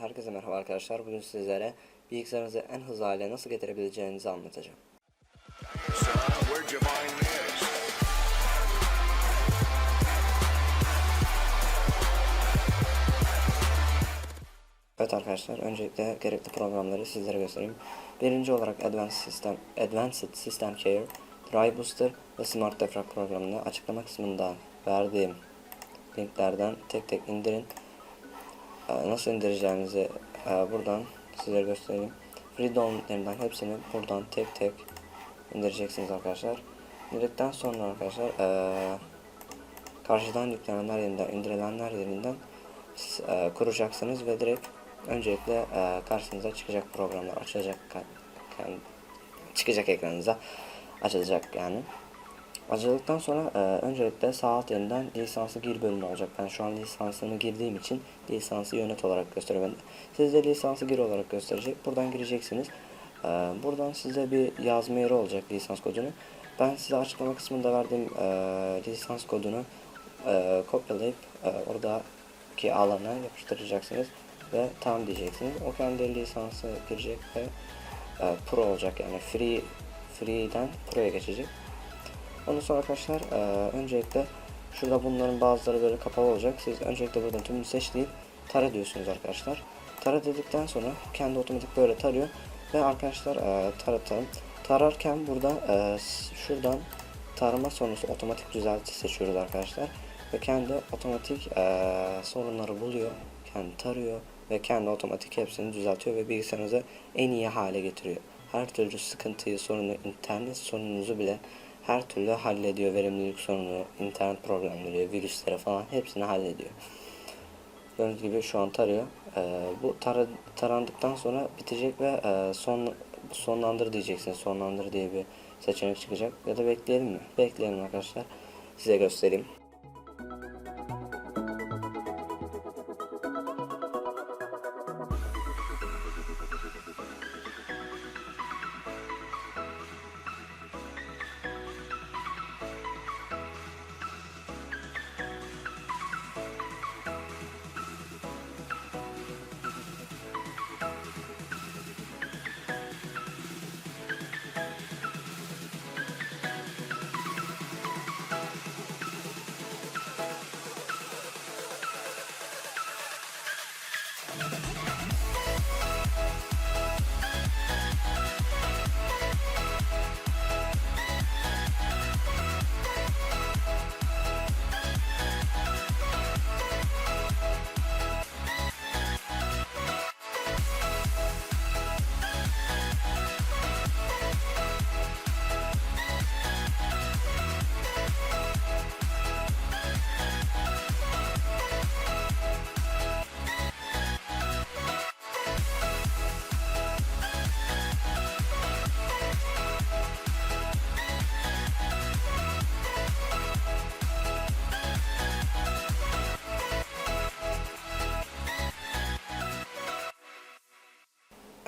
Herkese merhaba arkadaşlar. Bugün sizlere bilgisayarınızı en hızlı hale nasıl getirebileceğinizi anlatacağım. Evet arkadaşlar, öncelikle gerekli programları sizlere göstereyim. Birinci olarak Advanced System, Advanced System Care, Dry Booster ve Smart Defrag programını açıklama kısmında verdiğim linklerden tek tek indirin. Ee, Nasıl indireceğinizi e, buradan sizlere göstereyim. Free downloadlarından hepsini buradan tek tek indireceksiniz arkadaşlar. İndirdikten sonra arkadaşlar e, karşıdan yüklenenler yerinden, indirilenler yerinden e, kuracaksınız ve direkt öncelikle karşınıza çıkacak programlar açılacak çıkacak ekranınıza açılacak yani. Açıldıktan sonra e, öncelikle sağ alt yerinden lisansı gir bölümü olacak. Ben şu an lisansını girdiğim için lisansı yönet olarak gösteriyor bende. Sizde lisansı gir olarak gösterecek. Buradan gireceksiniz. E, buradan size bir yazma yeri olacak lisans kodunu. Ben size açıklama kısmında verdiğim e, lisans kodunu e, kopyalayıp e, oradaki alana yapıştıracaksınız ve tam diyeceksiniz. O kendi lisansı girecek ve e, pro olacak yani free free'den pro'ya geçecek. Ondan sonra arkadaşlar e, öncelikle şurada bunların bazıları böyle kapalı olacak. Siz öncelikle buradan tümünü seç deyip tara diyorsunuz arkadaşlar. Tara dedikten sonra kendi otomatik böyle tarıyor ve arkadaşlar e, taratalım. Tararken burada e, şuradan tarama sonrası otomatik düzeltici seçiyoruz arkadaşlar. Ve kendi otomatik e, sorunları buluyor, kendi tarıyor ve kendi otomatik hepsini düzeltiyor ve bilgisayarınızı en iyi hale getiriyor. Her türlü sıkıntıyı, sorunu, internet sorununuzu bile her türlü hallediyor. Verimlilik sorunu, internet problemleri, virüsleri falan hepsini hallediyor. Gördüğünüz gibi şu an tarıyor. Ee, bu tara, tarandıktan sonra bitecek ve e, son sonlandır diyeceksiniz. Sonlandır diye bir seçenek çıkacak. Ya da bekleyelim mi? Bekleyelim arkadaşlar. Size göstereyim.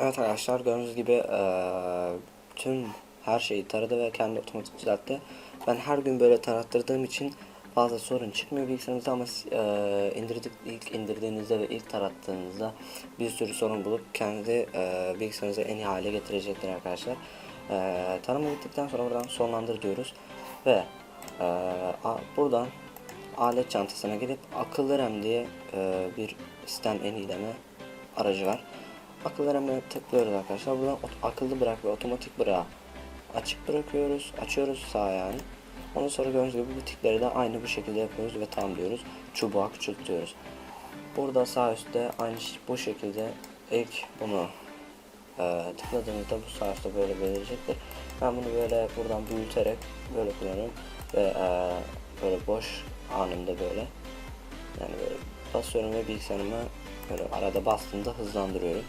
Evet arkadaşlar gördüğünüz gibi eee, tüm her şeyi taradı ve kendi otomatik düzeltti. Ben her gün böyle tarattırdığım için fazla sorun çıkmıyor bilgisayarınızda ama eee indirdik, ilk indirdiğinizde ve ilk tarattığınızda bir sürü sorun bulup kendi eee bilgisayarınızı en iyi hale getirecektir arkadaşlar. Eee tarama bittikten sonra buradan sonlandır diyoruz ve eee, a- buradan alet çantasına gidip akıllı RAM diye eee, bir sistem yenileme aracı var. Akıllı RAM'e tıklıyoruz arkadaşlar. Buradan akıllı bırak ve otomatik bırağı açık bırakıyoruz. Açıyoruz sağ ayağını. Ondan sonra gördüğünüz gibi bu tikleri de aynı bu şekilde yapıyoruz ve tam diyoruz. Çubuğa küçültüyoruz. Burada sağ üstte aynı bu şekilde ilk bunu e, tıkladığınızda bu sağ üstte böyle belirecektir. Ben bunu böyle buradan büyüterek böyle kullanıyorum ve e, böyle boş anında böyle yani böyle basıyorum ve bilgisayarıma böyle arada bastığımda hızlandırıyorum.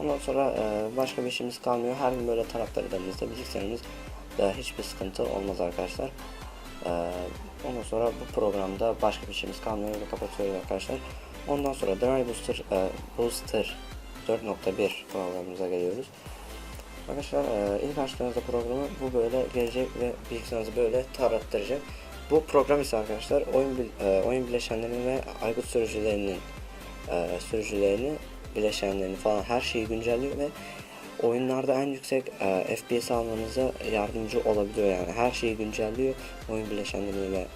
Ondan sonra e, başka bir işimiz kalmıyor. Her gün böyle tarattırdığımızda bilgisayarımız da hiçbir sıkıntı olmaz arkadaşlar. E, ondan sonra bu programda başka bir işimiz kalmıyor ve kapatıyoruz arkadaşlar. Ondan sonra Dry Booster, e, Booster 4.1 programımıza geliyoruz. Arkadaşlar e, ilk açtığınızda programı bu böyle gelecek ve bilgisayarınızı böyle tarattıracak. Bu program ise arkadaşlar oyun e, oyun bileşenlerinin ve aygıt sürücülerinin e, sürücülerini bileşenlerini falan her şeyi güncelliyor ve oyunlarda en yüksek e, FPS almanıza yardımcı olabiliyor yani her şeyi güncelliyor oyun bileşenlerini ve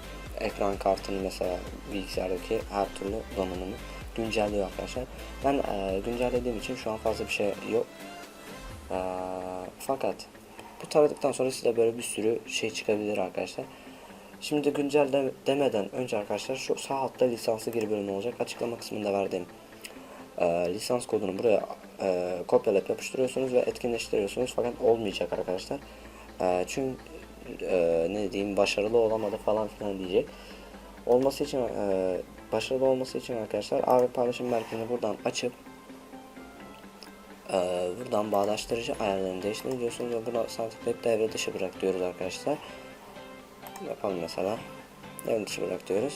ekran kartını mesela bilgisayardaki her türlü donanımı güncelliyor arkadaşlar. Ben e, güncellediğim için şu an fazla bir şey yok. E, fakat bu taradıktan sonra size böyle bir sürü şey çıkabilir arkadaşlar. Şimdi güncel de- demeden önce arkadaşlar şu sağ altta lisansı gir bölümü olacak. Açıklama kısmında verdiğim e, lisans kodunu buraya e, kopyalayıp yapıştırıyorsunuz ve etkinleştiriyorsunuz. Fakat olmayacak arkadaşlar. E, çünkü e, ne diyeyim başarılı olamadı falan filan diyecek. Olması için e, başarılı olması için arkadaşlar ağ ve paylaşım merkezini buradan açıp e, buradan bağdaştırıcı ayarlarını değiştirin diyorsunuz ve buna sağ devre dışı bırak diyoruz arkadaşlar. Yapalım mesela. Devre dışı bırak diyoruz.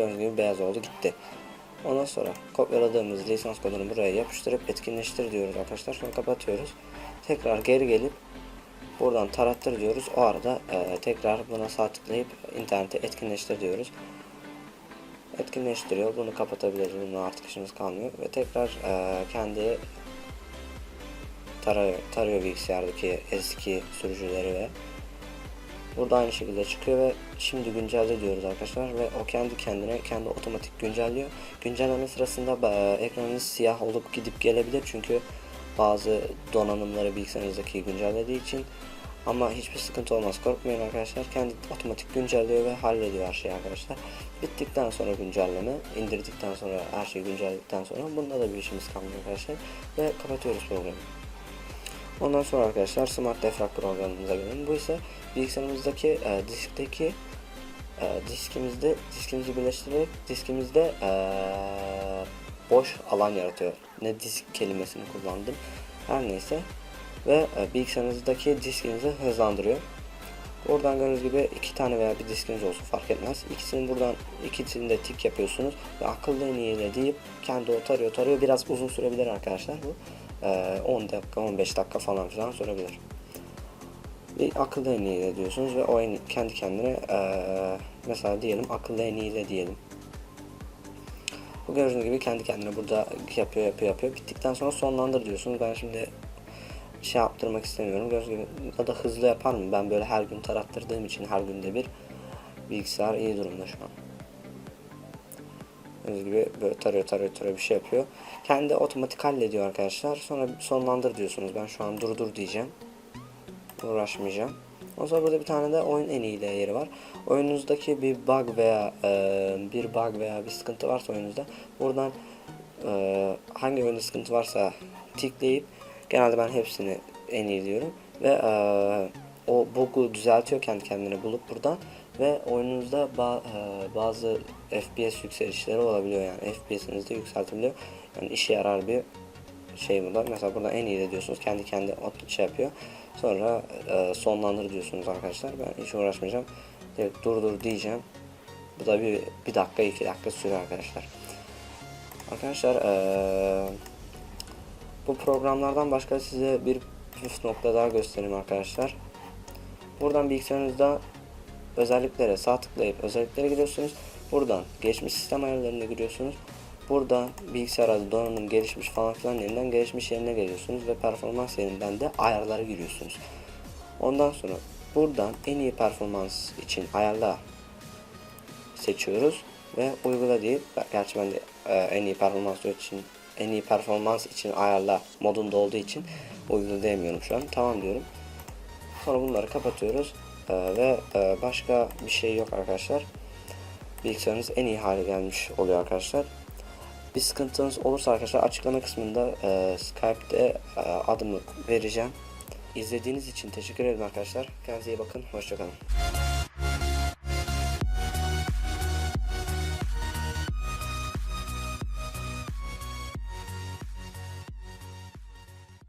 Gördüğünüz gibi beyaz oldu gitti. Ondan sonra kopyaladığımız lisans kodunu buraya yapıştırıp etkinleştir diyoruz arkadaşlar. Sonra kapatıyoruz. Tekrar geri gelip buradan tarattır diyoruz. O arada e, tekrar buna sağ tıklayıp internete etkinleştir diyoruz. Etkinleştiriyor. Bunu kapatabiliriz. Bunun artık işimiz kalmıyor. Ve tekrar e, kendi tarıyor, tarıyor bilgisayardaki eski sürücüleri ve Burada aynı şekilde çıkıyor ve şimdi güncelle diyoruz arkadaşlar ve o kendi kendine kendi otomatik güncelliyor. Güncelleme sırasında e, ekranınız siyah olup gidip gelebilir çünkü bazı donanımları bilgisayarınızdaki güncellediği için. Ama hiçbir sıkıntı olmaz korkmayın arkadaşlar. Kendi otomatik güncelliyor ve hallediyor her şeyi arkadaşlar. Bittikten sonra güncelleme indirdikten sonra her şeyi güncelledikten sonra bunda da bir işimiz kalmıyor arkadaşlar ve kapatıyoruz programı Ondan sonra arkadaşlar Smart Defrag programımıza gelelim. Bu ise bilgisayarımızdaki e, diskteki e, diskimizde diskimizi birleştirerek diskimizde e, boş alan yaratıyor. Ne disk kelimesini kullandım. Her neyse ve e, bilgisayarınızdaki diskinizi hızlandırıyor. Buradan gördüğünüz gibi iki tane veya bir diskiniz olsun fark etmez. İkisini buradan ikisini de tik yapıyorsunuz ve akıllı en iyiyle deyip kendi o tarıyor tarıyor. Biraz uzun sürebilir arkadaşlar bu. Ee, 10 dakika 15 dakika falan filan sürebilir. Bir akıllı en iyiyle diyorsunuz ve o en, kendi kendine ee, mesela diyelim akıllı en iyiyle diyelim. Bu gördüğünüz gibi kendi kendine burada yapıyor yapıyor yapıyor. Bittikten sonra sonlandır diyorsunuz. Ben şimdi şey yaptırmak istemiyorum. Gördüğünüz gibi ya da hızlı yapar mı? Ben böyle her gün tarattırdığım için her günde bir bilgisayar iyi durumda şu an. Gördüğünüz gibi böyle tarıyor tarıyor tarıyor bir şey yapıyor. Kendi otomatik hallediyor arkadaşlar. Sonra sonlandır diyorsunuz. Ben şu an durdur diyeceğim. Uğraşmayacağım. Ondan sonra burada bir tane de oyun en iyi yeri var. Oyununuzdaki bir bug veya e, bir bug veya bir sıkıntı varsa oyununuzda buradan e, hangi oyunda sıkıntı varsa tıklayıp genelde ben hepsini en iyi diyorum ve e, o bug'u düzeltiyor kendi kendine bulup buradan ve oyununuzda e, bazı FPS yükselişleri olabiliyor yani FPS'iniz de yükseltebiliyor. Yani işe yarar bir şey bu da. Mesela burada en iyi de diyorsunuz. Kendi kendi şey yapıyor. Sonra e, sonlandır diyorsunuz arkadaşlar. Ben hiç uğraşmayacağım. Direkt durdur diyeceğim. Bu da bir, bir dakika iki dakika sürüyor arkadaşlar. Arkadaşlar e, bu programlardan başka size bir püf nokta daha göstereyim arkadaşlar. Buradan bilgisayarınızda özelliklere sağ tıklayıp özelliklere giriyorsunuz. Buradan geçmiş sistem ayarlarına giriyorsunuz. Burada bilgisayar adı donanım gelişmiş falan filan yerinden gelişmiş yerine geliyorsunuz ve performans yerinden de ayarlara giriyorsunuz. Ondan sonra buradan en iyi performans için ayarla seçiyoruz ve uygula deyip gerçi ben de e, en iyi performans için en iyi performans için ayarla modunda olduğu için uygula diyemiyorum şu an. Tamam diyorum. Sonra bunları kapatıyoruz Ee, ve e, başka bir şey yok arkadaşlar. Bilgisayarınız en iyi hale gelmiş oluyor arkadaşlar. Bir sıkıntınız olursa arkadaşlar açıklama kısmında e, Skype'de e, adımı vereceğim. İzlediğiniz için teşekkür ederim arkadaşlar. Kendinize iyi bakın. Hoşçakalın.